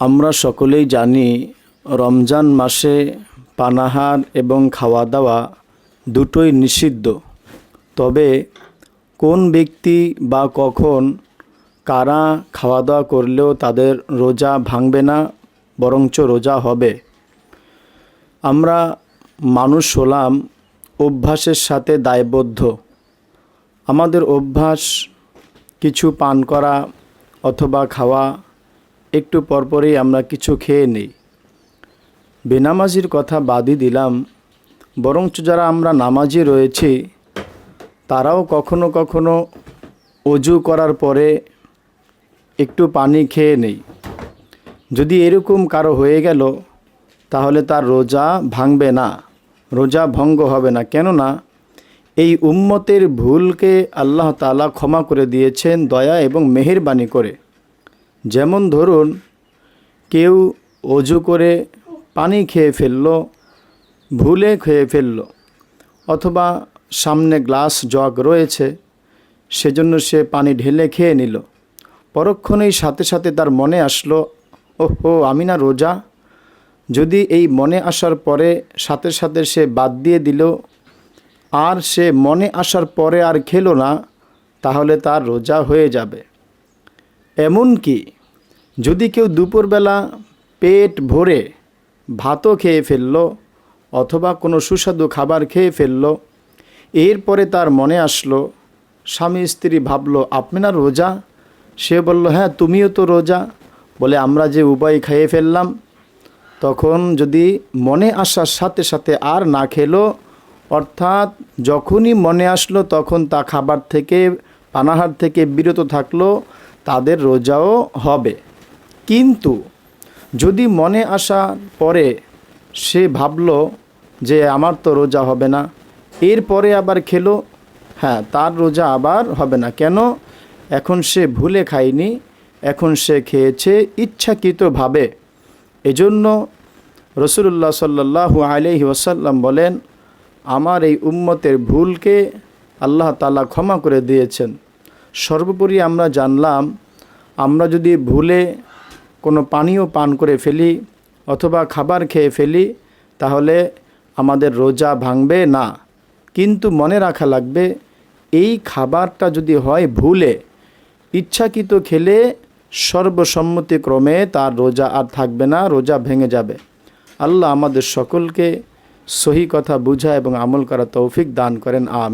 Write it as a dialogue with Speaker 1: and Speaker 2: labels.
Speaker 1: আমরা সকলেই জানি রমজান মাসে পানাহার এবং খাওয়া দাওয়া দুটোই নিষিদ্ধ। তবে কোন ব্যক্তি বা কখন কারা খাওয়া দাওয়া করলেও তাদের রোজা ভাঙবে না, বরঞ্চ রোজা হবে? আমরা মানুষ হলাম অভ্যাসের সাথে দায়বদ্ধ। আমাদের অভ্যাস কিছু পান করা অথবা খাওয়া একটু পরপরই আমরা কিছু খেয়ে নিই। বেনামাজির কথা বাদই দিলাম, বরঞ্চ যারা আমরা নামাজি রয়েছি, তারাও কখনো কখনো অজু করার পরে একটু পানি খেয়ে নেই। যদি এরকম কারও হয়ে গেল, তাহলে তার রোজা ভাঙবে না, রোজা ভঙ্গ হবে না। কেননা, এই উম্মতের ভুলকে আল্লাহ তাআলা ক্ষমা করে দিয়েছেন দয়া এবং মেহেরবানি করে। যেমন ধরুন, কেউ অজু করে পানি খেয়ে ফেলল, ভুলে খেয়ে ফেলল, অথবা সামনে গ্লাস জগ রয়েছে, সেজন্য সে পানি ঢেলে খেয়ে নিল। পরক্ষণেই সাথে সাথে তার মনে আসলো, ওহো, আমি না রোজা? যদি এই মনে আসার পরে সাথে সাথে সে বাদ দিয়ে দিল, আর সে মনে আসার পরে আর খেলো না, তাহলে তার রোজা হয়ে যাবে। এমন কি যদি কেউ দুপুরবেলা পেট ভরে ভাতও খেয়ে ফেলল অথবা কোনো সুস্বাদু খাবার খেয়ে ফেলল, এরপরে তার মনে আসলো, স্বামী স্ত্রী ভাবলো আপনি না রোজা? সে বলল হ্যাঁ তুমিও তো রোজা। বলে, আমরা যে উপায় খেয়ে ফেললাম। তখন যদি মনে আসার সাথে সাথে আর না খেলো, অর্থাৎ যখনই মনে আসলো, তখন তা খাবার থেকে, পানাহার থেকে বিরত থাকল তাদের রোজাও হবে। কিন্তু যদি মনে আসার পরে সে ভাবলো যে আমার তো রোজা হবে না এরপরে আবার খেলো হ্যাঁ তার রোজা আবার হবে না। কেন? এখন সে ভুলে খায়নি, এখন সে খেয়েছে ইচ্ছাকৃতভাবে। এজন্য রসুল্লাহ সাল্লাহ আলহি ওসাল্লাম বলেন, আমার এই উম্মতের ভুলকে আল্লাহ তালা ক্ষমা করে দিয়েছেন। সর্বোপরি আমরা জানলাম, আমরা যদি ভুলে কোনো পানীয় পান করে ফেলি অথবা খাবার খেয়ে ফেলি, তাহলে আমাদের রোজা ভাঙবে না। কিন্তু মনে রাখা লাগবে, এই খাবারটা যদি হয় ভুলে, ইচ্ছাকৃত খেলে সর্বসম্মতিক্রমে তার রোজা আর থাকবে না, রোজা ভেঙে যাবে। আল্লাহ আমাদের সকলকে সহি কথা বুঝা এবং আমল করা তৌফিক দান করেন আম